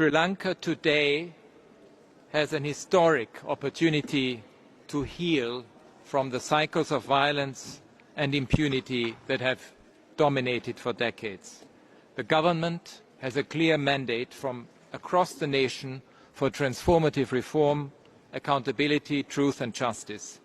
Sri Lanka today has an historic opportunity to heal from the cycles of violence and impunity that have dominated for decades. The government has a clear mandate from across the nation for transformative reform,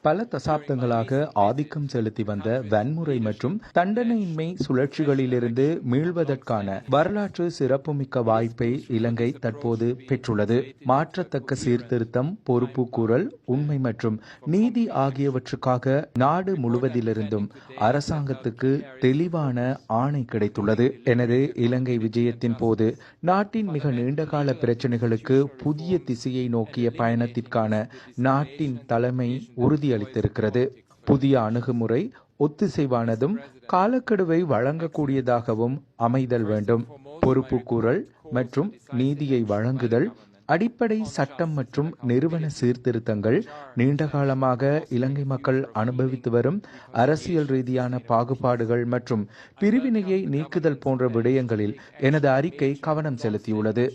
பல தசாப்தங்களாக ஆதிக்கம் செலுத்தி வந்த வன்முறை மற்றும் தண்டனையின்மை சுழற்சிகளிலிருந்து மீள்வதற்கான வரலாற்று சிறப்புமிக்க வாய்ப்பை இலங்கை தற்போது பெற்றுள்ளது. மாற்றத்தக்க சீர்திருத்தம் பொறுப்பு கூறல் உண்மை மற்றும் நீதி ஆகியவற்றுக்காக நாடு முழுவதிலிருந்தும் அரசாங்கத்துக்கு தெளிவான ஆணை கிடைத்துள்ளது. எனது இலங்கை விஜயத்தின் போது நாட்டின் மிக நீண்டகால பிரச்சனைகளுக்கு புதிய திசையை நோக்கிய பயணத்திற்கான நாட்டின் தலைமை உறுதியளித்திருக்கிறது. புதிய அணுகுமுறை ஒத்திசைவானதும் காலக்கெடுவை வழங்கக்கூடியதாகவும் அமைதல் வேண்டும். பொறுப்புக்கூறல் மற்றும் நீதியை வழங்குதல் அடிப்படை சட்டம் மற்றும் நிறுவன சீர்திருத்தங்கள் நீண்டகாலமாக இலங்கை மக்கள் அனுபவித்து வரும் அரசியல் ரீதியான பாகுபாடுகள் மற்றும் பிரிவினையை நீக்குதல் போன்ற விடயங்களில் எனது அறிக்கை கவனம் செலுத்தியுள்ளது.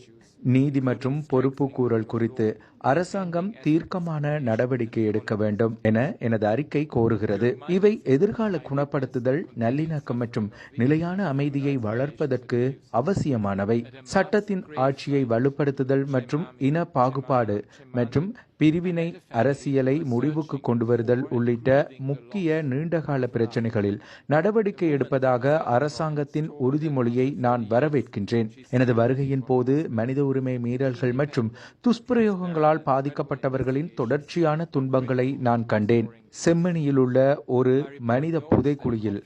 நீதி மற்றும் பொறுப்பு கூறல் குறித்து அரசாங்கம் தீர்க்கமான நடவடிக்கை எடுக்க வேண்டும் என எனது அறிக்கை கோருகிறது. இவை எதிர்கால குணப்படுத்துதல் நல்லிணக்கம் மற்றும் நிலையான அமைதியை வளர்ப்பதற்கு அவசியமானவை. சட்டத்தின் ஆட்சியை வலுப்படுத்துதல் மற்றும் இன பாகுபாடு மற்றும் பிரிவினை அரசியலை முடிவுக்கு கொண்டு வருதல் உள்ளிட்ட முக்கிய நீண்டகால பிரச்சனைகளில் நடவடிக்கை எடுப்பதாக அரசாங்கத்தின் உறுதிமொழியை நான் வரவேற்கின்றேன். எனது வருகையின் போது மனித உரிமை மீறல்கள் மற்றும் துஷ்பிரயோகங்களால் பாதிக்கப்பட்டவர்களின் தொடர்ச்சியான துன்பங்களை நான் கண்டேன். செம்மணியில் உள்ள ஒரு மனித புதைக்குழியில்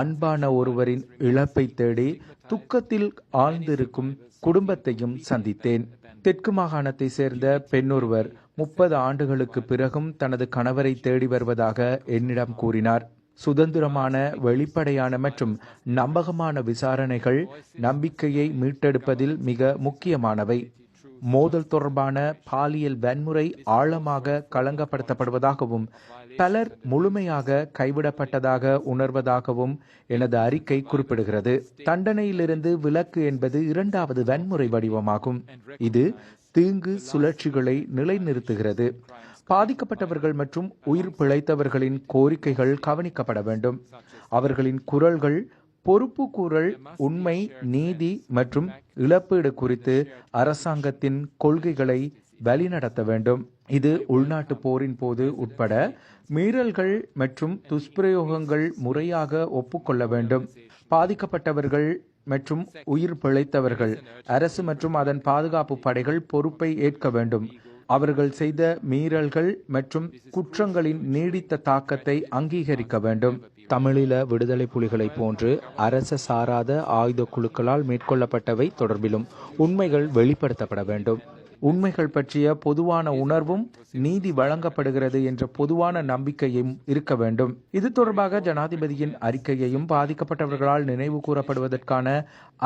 அன்பான ஒருவரின் இழப்பை தேடி துக்கத்தில் ஆழ்ந்திருக்கும் குடும்பத்தையும் சந்தித்தேன். தெற்கு மாகாணத்தை சேர்ந்த பெண்ணொருவர் முப்பது ஆண்டுகளுக்கு பிறகும் தனது கணவரை தேடி வருவதாக என்னிடம் கூறினார். சுதந்திரமான வெளிப்படையான மற்றும் நம்பகமான விசாரணைகள் நம்பிக்கையை மீட்டெடுப்பதில் மிக முக்கியமானவை. மோதல் தொடர்பான பாலியல் வன்முறை ஆழமாக களங்கப்படுத்தப்படுவதாகவும் பலர் முழுமையாக கைவிடப்பட்டதாக உணர்வதாகவும் எனது அறிக்கை குறிப்பிடுகிறது. தண்டனையிலிருந்து விலக்கு என்பது இரண்டாவது வன்முறை வடிவமாகும். இது தீங்கு சுழற்சிகளை நிலைநிறுத்துகிறது. பாதிக்கப்பட்டவர்கள் மற்றும் உயிர் பிழைத்தவர்களின் கோரிக்கைகள் கவனிக்கப்பட வேண்டும். அவர்களின் குரல்கள் பொறுப்பு கூறல் உண்மை நீதி மற்றும் இழப்பீடு குறித்து அரசாங்கத்தின் கொள்கைகளை வழிநடத்த வேண்டும். இது உள்நாட்டு போரின் போது உட்பட மீறல்கள் மற்றும் துஷ்பிரயோகங்கள் முறையாக ஒப்புக்கொள்ள வேண்டும். பாதிக்கப்பட்டவர்கள் மற்றும் உயிர் பிழைத்தவர்கள் அரசு மற்றும் அதன் பாதுகாப்பு படைகள் பொறுப்பை ஏற்க வேண்டும். அவர்கள் செய்த மீறல்கள் மற்றும் குற்றங்களின் நீடித்த தாக்கத்தை அங்கீகரிக்க வேண்டும். தமிழீழ விடுதலை புலிகளை போன்று அரச சாராத ஆயுத குழுக்களால் மேற்கொள்ளப்பட்டவை தொடர்பிலும் உண்மைகள் வெளிப்படுத்தப்பட வேண்டும். உண்மைகள் பற்றிய பொதுவான உணர்வும் நீதி வழங்கப்படுகிறது என்ற பொதுவான நம்பிக்கையும் இருக்க வேண்டும். இது தொடர்பாக ஜனாதிபதியின் அறிக்கையையும் பாதிக்கப்பட்டவர்களால் நினைவு கூறப்படுவதற்கான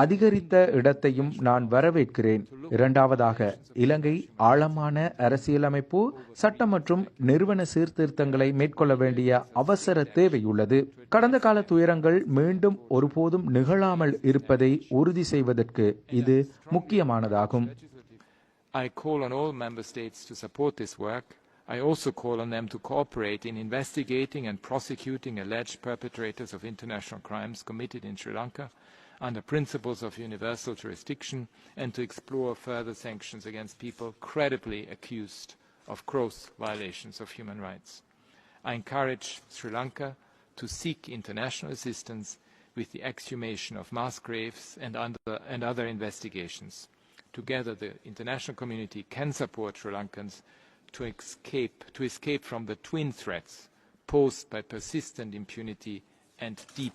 அதிகரித்த இடத்தையும் நான் வரவேற்கிறேன். இரண்டாவதாக இலங்கை ஆழமான அரசியலமைப்பு சட்டம் மற்றும் நிறுவன சீர்திருத்தங்களை மேற்கொள்ள வேண்டிய அவசர தேவை உள்ளது கடந்த கால துயரங்கள் மீண்டும் ஒருபோதும் நிகழாமல் இருப்பதை உறுதி செய்வதற்கு இது முக்கியமானதாகும். I call on all member states to support this work. I also call on them to cooperate in investigating and prosecuting alleged perpetrators of international crimes committed in Sri Lanka under principles of universal jurisdiction and to explore further sanctions against people credibly accused of gross violations of human rights. I encourage Sri Lanka to seek international assistance with the exhumation of mass graves and, under, and other investigations. Together, the international community can support Sri Lankans to escape, to escape from the twin threats posed by persistent impunity and deep